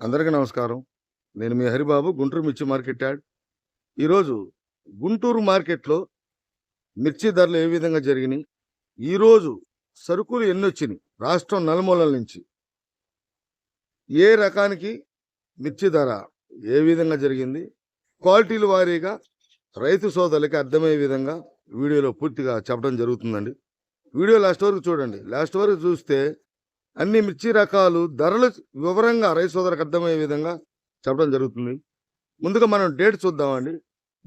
అందరికీ నమస్కారం. నేను మీ హరిబాబు గుంటూరు మిర్చి మార్కెట్ యాడ్. ఈరోజు గుంటూరు మార్కెట్లో మిర్చి ధరలు ఏ విధంగా జరిగినాయి? ఈరోజు సరుకులు ఎన్ని వచ్చినాయి? రాష్ట్రం నలుమూలల నుంచి. ఏ రకానికి మిర్చి ధర ఏ విధంగా జరిగింది? క్వాలిటీల వారీగా రైతు సోదరులకి అర్థమయ్యే విధంగా వీడియోలో పూర్తిగా చెప్పడం జరుగుతుందండి. వీడియో లాస్ట్ వరకు చూడండి. లాస్ట్ వరకు చూస్తే అన్ని మిర్చి రకాలు ధరలు వివరంగా రైతు సోదరులకు అర్థమయ్యే విధంగా చెప్పడం జరుగుతుంది. ముందుగా మనం డేట్ చూద్దామండి.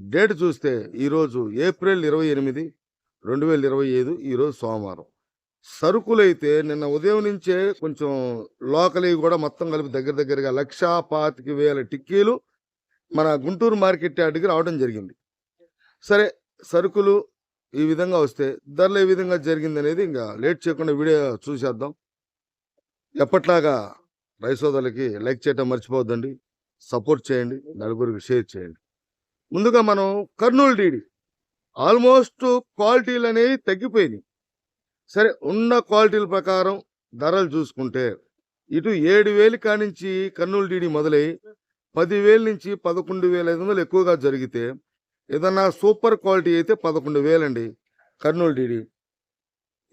డేట్ చూస్తే ఈరోజు ఏప్రిల్ ఇరవై ఎనిమిది రెండు వేల ఇరవై ఐదు ఈరోజు సోమవారం. సరుకులైతే నిన్న ఉదయం నుంచే కొంచెం లోకల్ కూడా మొత్తం కలిపి దగ్గర దగ్గరగా లక్షా పాతిక వేల టిక్కీలు మన గుంటూరు మార్కెట్ యార్డ్కి రావడం జరిగింది. సరే సరుకులు ఈ విధంగా వస్తే ధరలు ఏ విధంగా జరిగింది అనేది ఇంకా లేట్ చేయకుండా వీడియో చూసేద్దాం. ఎప్పట్లాగా రైసోదలకి లైక్ చేయటం మర్చిపోవద్దండి. సపోర్ట్ చేయండి. నలుగురికి షేర్ చేయండి. ముందుగా మనం కర్నూలు డీడీ. ఆల్మోస్ట్ క్వాలిటీలు అనేవి తగ్గిపోయినాయి. సరే ఉన్న క్వాలిటీల ప్రకారం ధరలు చూసుకుంటే ఇటు ఏడు వేలు కానించి కర్నూలు డీడీ మొదలై పదివేల నుంచి పదకొండు వేల ఐదు వందలు ఎక్కువగా జరిగితే ఏదన్నా సూపర్ క్వాలిటీ అయితే పదకొండు వేలండి కర్నూలు డీడీ.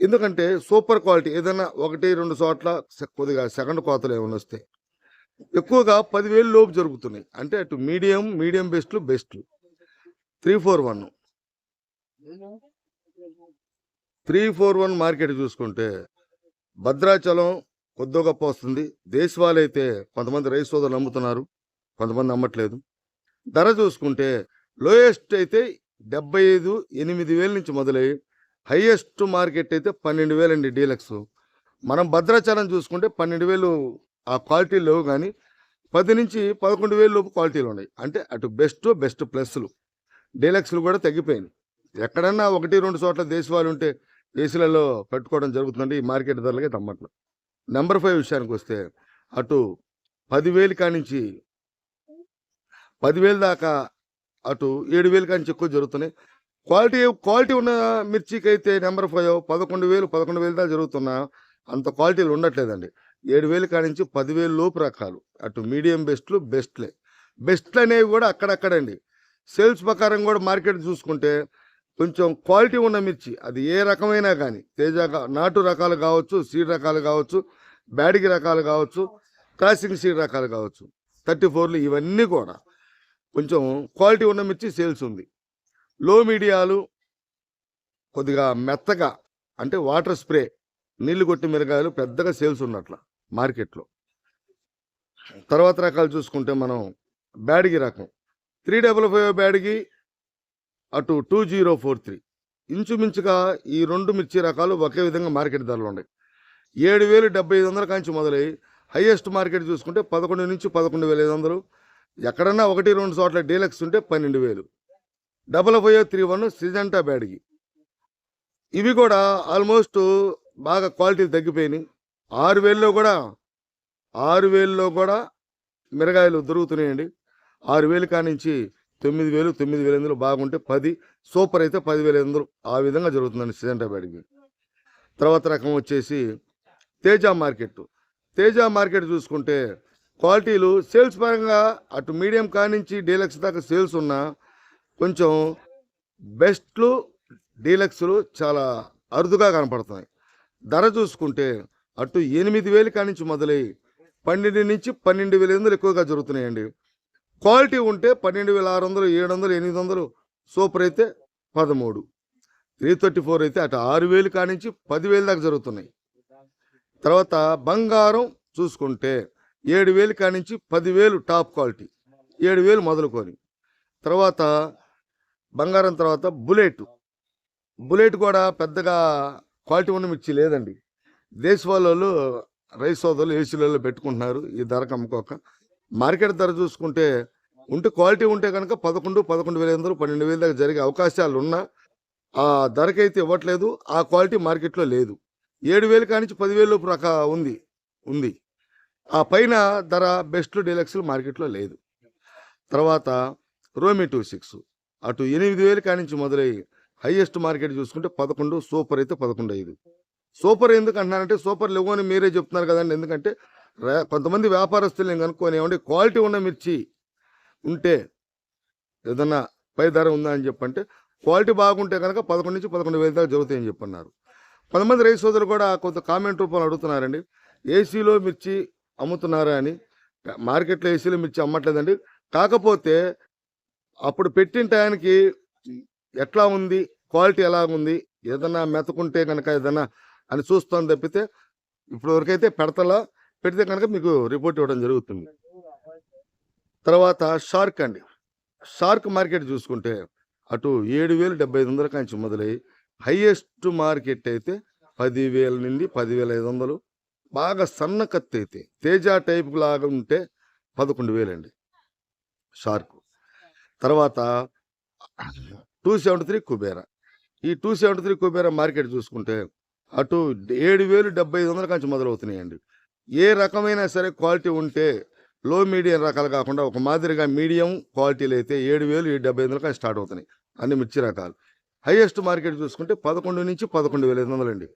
ఎందుకంటే సూపర్ క్వాలిటీ ఏదైనా ఒకటి రెండు చోట్ల కొద్దిగా సెకండ్ కోతలు ఏమైనా వస్తాయి ఎక్కువగా పదివేలు లోపు జరుగుతున్నాయి. అంటే అటు మీడియం మీడియం బెస్ట్లు బెస్ట్లు. Three four one. Three four one market చూసుకుంటే భద్రాచలం కొద్ది గొప్ప వస్తుంది దేశవాళీ అయితే కొంతమంది రైతు సోదరులు అమ్ముతున్నారు కొంతమంది అమ్మట్లేదు ధర చూసుకుంటే లోయెస్ట్ అయితే డెబ్బై ఐదు ఎనిమిది వేల నుంచి మొదలై హైయెస్ట్ మార్కెట్ అయితే పన్నెండు వేలండి డీలక్స్. మనం భద్రాచలం చూసుకుంటే పన్నెండు వేలు ఆ క్వాలిటీ లేవు కానీ పది నుంచి పదకొండు వేలు లోపు క్వాలిటీలు ఉన్నాయి. అంటే అటు బెస్ట్ బెస్ట్ ప్లస్లు. డీలక్స్లు కూడా తగ్గిపోయినాయి. ఎక్కడన్నా ఒకటి రెండు చోట్ల దేశవాళ్ళు ఉంటే ఏసీలలో పెట్టుకోవడం జరుగుతుందండి. ఈ మార్కెట్ ధరలకే తమ్మట్లు నెంబర్ ఫైవ్ విషయానికి వస్తే అటు పదివేలు కానించి పదివేలు దాకా అటు ఏడు వేలు కానించి ఎక్కువ జరుగుతున్నాయి. క్వాలిటీ క్వాలిటీ ఉన్న మిర్చికి అయితే నెంబర్ ఫైవ్ పదకొండు వేలు పదకొండు వేలు దాకా జరుగుతున్నా అంత క్వాలిటీలు ఉండట్లేదండి. ఏడు వేలు కానించి పదివేలు లోపు రకాలు. అటు మీడియం బెస్ట్లు బెస్ట్లే. బెస్ట్లు అనేవి కూడా అక్కడక్కడండి. సేల్స్ ప్రకారం కూడా మార్కెట్ చూసుకుంటే కొంచెం క్వాలిటీ ఉన్న మిర్చి అది ఏ రకమైనా కానీ తేజ నాటు రకాలు కావచ్చు సీడ్ రకాలు కావచ్చు బ్యాడిగి రకాలు కావచ్చు క్రాసింగ్ సీడ్ రకాలు కావచ్చు థర్టీ ఫోర్లు ఇవన్నీ కూడా కొంచెం క్వాలిటీ ఉన్న మిర్చి సేల్స్ ఉంది. లో మీడియాలు కొద్దిగా మెత్తగా అంటే వాటర్ స్ప్రే నీళ్ళు కొట్టి మిరగాయలు పెద్దగా సేల్స్ ఉన్నట్ల మార్కెట్లో. తర్వాత రకాలు చూసుకుంటే మనం బ్యాడిగి రకం. త్రీ డబల్ ఫైవ్ బ్యాడిగి అటు టూ జీరో ఫోర్ త్రీ. ఇంచుమించుగా ఈ రెండు మిర్చి రకాలు ఒకే విధంగా మార్కెట్ ధరలు ఉన్నాయి. ఏడు వేలు డెబ్బై ఐదు వందల కాంచి మొదలై హైయెస్ట్ మార్కెట్ చూసుకుంటే పదకొండు నుంచి పదకొండు వేల ఐదు వందలు. ఎక్కడన్నా ఒకటి రెండు చోట్ల డీలక్స్ ఉంటే పన్నెండు వేలు. Double five three one Syngenta బ్యాడ్కి ఇవి కూడా ఆల్మోస్ట్ బాగా క్వాలిటీలు తగ్గిపోయినాయి. ఆరు వేల్లో కూడా ఆరు వేల్లో కూడా మిరగాయలు దొరుకుతున్నాయండి. ఆరు వేలు కానించి తొమ్మిది వేలు తొమ్మిది వేల ఎనిమిదిలో బాగుంటే పది సూపర్ అయితే పదివేల ఎనిమిది ఆ విధంగా జరుగుతుందండి సిజంటా బ్యాడ్కి తర్వాత రకం వచ్చేసి తేజ మార్కెట్. తేజ మార్కెట్ చూసుకుంటే క్వాలిటీలు సేల్స్ పరంగా అటు మీడియం కానించి డీలక్స్ దాకా సేల్స్ ఉన్నా కొంచెం బెస్ట్లు డీలక్స్లు చాలా అరుదుగా కనపడుతున్నాయి. ధర చూసుకుంటే అటు ఎనిమిది వేలు కానించి మొదలై పన్నెండు నుంచి పన్నెండు వేల ఎనిమిది ఎక్కువగా జరుగుతున్నాయండి. క్వాలిటీ ఉంటే పన్నెండు వేల ఆరు వందలు ఏడు వందలు ఎనిమిది వందలు సూపర్ అయితే పదమూడు. త్రీ థర్టీ ఫోర్ అయితే అటు ఆరు వేలు కానించి పదివేలు దాకా జరుగుతున్నాయి. తర్వాత బంగారం చూసుకుంటే ఏడు వేలు కానించి పదివేలు టాప్ క్వాలిటీ. ఏడు వేలు మొదలుకొని. తర్వాత బంగారం తర్వాత బుల్లెట్ బుల్లెట్ కూడా పెద్దగా క్వాలిటీ ఉన్న మిర్చి లేదండి. దేశ వాళ్ళు రైస్ సోదరులు ఏసీలలో పెట్టుకుంటున్నారు ఈ ధరకు అమ్ముకోక మార్కెట్ ధర చూసుకుంటే ఉంటే క్వాలిటీ ఉంటే కనుక పదకొండు పదకొండు వేల ఎనిమిది పన్నెండు వేల దాకా జరిగే అవకాశాలు ఉన్నా ఆ ధరకైతే ఇవ్వట్లేదు. ఆ క్వాలిటీ మార్కెట్లో లేదు. ఏడు వేలు కానించి పదివేలు లోపు రక ఉంది ఉంది. ఆ పైన ధర బెస్ట్ డీలక్స్లు మార్కెట్లో లేదు. తర్వాత రోమి టూ సిక్స్. అటు ఎనిమిది వేలు కానించి మొదలై హైయెస్ట్ మార్కెట్ చూసుకుంటే పదకొండు సూపర్ అయితే పదకొండు ఐదు. సూపర్ ఎందుకు అంటున్నారంటే సూపర్ లేవని మీరే చెప్తున్నారు కదండి. ఎందుకంటే రే- కొంతమంది వ్యాపారస్తులు నేను కనుక్కొని ఏమంటే క్వాలిటీ ఉన్న మిర్చి ఉంటే ఏదన్నా పై ధర ఉందా అని చెప్పంటే క్వాలిటీ బాగుంటే కనుక పదకొండు నుంచి పదకొండు వేల దాకా జరుగుతాయని చెప్పన్నారు. కొంతమంది రైతు సోదరులు కూడా కొంత కామెంట్ రూపంలో అడుగుతున్నారండి. ఏసీలో మిర్చి అమ్ముతున్నారా అని. మార్కెట్లో ఏసీలో మిర్చి అమ్మట్లేదండి. కాకపోతే అప్పుడు పెట్టిన టయానికి ఎట్లా ఉంది? క్వాలిటీ ఎలా ఉంది? ఏదన్నా మెతకుంటే కనుక ఏదన్నా అని చూస్తాను తప్పితే ఇప్పుడు వరకైతే పెడతలా. పెడితే కనుక మీకు రిపోర్ట్ ఇవ్వడం జరుగుతుంది. తర్వాత షార్క్ అండి. షార్క్ మార్కెట్ చూసుకుంటే అటు ఏడు వేలు డెబ్బై ఐదు వందల కాంచి మొదలై హైయెస్ట్ మార్కెట్ అయితే పదివేల నుండి పదివేల ఐదు వందలు. బాగా సన్న కత్తి అయితే తేజ టైప్ లాగా ఉంటే పదకొండు వేలండి షార్క్. తర్వాత టూ సెవెంటీ త్రీ కుబేరా. ఈ two seventy three Kubera market చూసుకుంటే అటు ఏడు వేలు డెబ్బై ఐదు వందల కంచి మొదలవుతున్నాయండి. ఏ రకమైన సరే క్వాలిటీ ఉంటే లో మీడియం రకాలు కాకుండా ఒక మాదిరిగా మీడియం క్వాలిటీలు అయితే ఏడు వేలు ఈ డెబ్బై ఐదు వందల స్టార్ట్ అవుతున్నాయి. అన్ని మిర్చి రకాలు. హైయెస్ట్ మార్కెట్ చూసుకుంటే పదకొండు నుంచి పదకొండు వేల ఐదు వందలండి.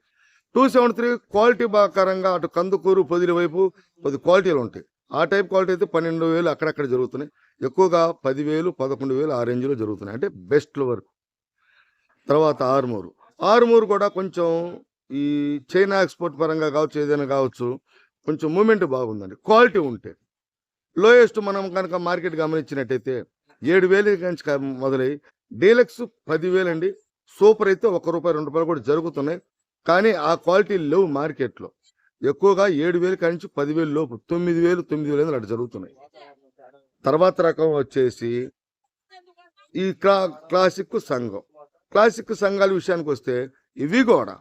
టూ సెవెంటీ త్రీ క్వాలిటీ ప్రకారంగా అటు కందుకూరు పొదిలి వైపు కొద్ది క్వాలిటీలు ఉంటాయి. ఆ టైప్ క్వాలిటీ అయితే పన్నెండు వేలు అక్కడక్కడ జరుగుతున్నాయి. ఎక్కువగా పదివేలు పదకొండు వేలు ఆ రేంజ్లో జరుగుతున్నాయి. అంటే బెస్ట్ వరకు. తర్వాత ఆరుమూరు. ఆరుమూరు కూడా కొంచెం ఈ చైనా ఎక్స్పోర్ట్ పరంగా కావచ్చు ఏదైనా కావచ్చు కొంచెం మూమెంట్ బాగుందండి. క్వాలిటీ ఉంటే. లోయెస్ట్ మనం కనుక మార్కెట్ గమనించినట్టయితే ఏడు వేలు నుంచి మొదలై డీలక్స్ పదివేలు అండి సూపర్ అయితే ఒక రూపాయి రెండు రూపాయలు కూడా జరుగుతున్నాయి. కానీ ఆ క్వాలిటీ లేవు మార్కెట్లో. ఎక్కువగా ఏడు వేలు కాడి నుంచి పదివేలు లోపు తొమ్మిది వేలు తొమ్మిది వేలు అటు జరుగుతున్నాయి. తర్వాత రకం వచ్చేసి ఈ క్లా క్లాసిక్ సంఘం. క్లాసిక్ సంఘాల విషయానికి వస్తే ఇవి కూడా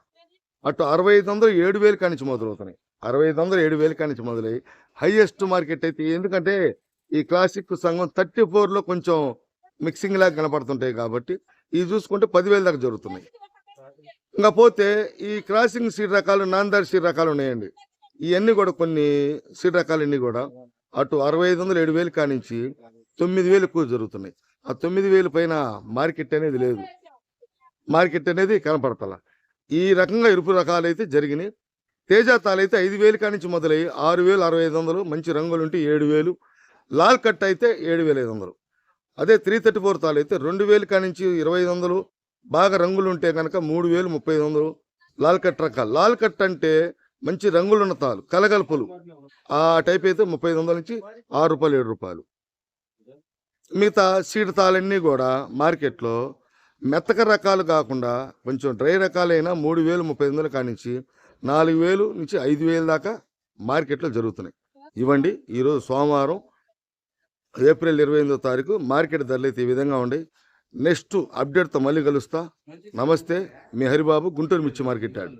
అటు అరవై ఐదు వందలు ఏడు వేలు కానించి మొదలవుతున్నాయి. అరవై ఐదు వందలు ఏడు వేలు కానించి మొదలై హైయెస్ట్ మార్కెట్ అయితే ఎందుకంటే ఈ క్లాసిక్ సంఘం థర్టీ ఫోర్లో కొంచెం మిక్సింగ్ లాగా కనపడుతుంటాయి కాబట్టి ఇవి చూసుకుంటే పదివేల దాకా జరుగుతున్నాయి. ఇంకా పోతే ఈ క్రాసింగ్ సీడ్ రకాలు నాందార్ సీడ్ రకాలు ఉన్నాయండి. ఇవన్నీ కూడా కొన్ని సీడ్ రకాలు అన్నీ కూడా అటు అరవై ఐదు వందలు ఏడు వేలు కానించి తొమ్మిది వేలు ఎక్కువ జరుగుతున్నాయి. ఆ తొమ్మిది వేలు పైన మార్కెట్ అనేది లేదు. మార్కెట్ అనేది కనపడతల. ఈ రకంగా ఇరుపు రకాలైతే జరిగినాయి. తేజ తాలైతే ఐదు వేలు కానించి మొదలై ఆరు వేలు అరవై ఐదు వందలు మంచి రంగులు ఉంటే ఏడు వేలు లాల్ కట్ అయితే ఏడు వేల ఐదు వందలు. అదే త్రీ థర్టీ ఫోర్ తాలు అయితే రెండు వేలు కానించి ఇరవై ఐదు వందలు బాగా రంగులు ఉంటే కనుక మూడు వేలు ముప్పై ఐదు వందలు లాల్ కట్ రకాలు. లాల్ కట్ అంటే మంచి రంగులున్న తాలు కలగలుపులు. ఆ టైప్ అయితే ముప్పై ఐదు వందల నుంచి ఆరు రూపాయలు ఏడు రూపాయలు. మిగతా సీడ్ తాళన్నీ కూడా మార్కెట్లో మెత్తక రకాలు కాకుండా కొంచెం డ్రై రకాలైన మూడు వేలు ముప్పై వందల వందలు కానించి నాలుగు వేలు నుంచి ఐదు వేలు దాకా మార్కెట్లో జరుగుతున్నాయి. ఇవ్వండి ఈరోజు సోమవారం ఏప్రిల్ ఇరవై ఎనిమిదో తారీఖు మార్కెట్ ధరలు అయితే ఈ విధంగా ఉండి నెక్స్ట్ అప్డేట్తో మళ్ళీ కలుస్తా. నమస్తే మీ హరిబాబు గుంటూరు మిర్చి మార్కెట్ యార్డ్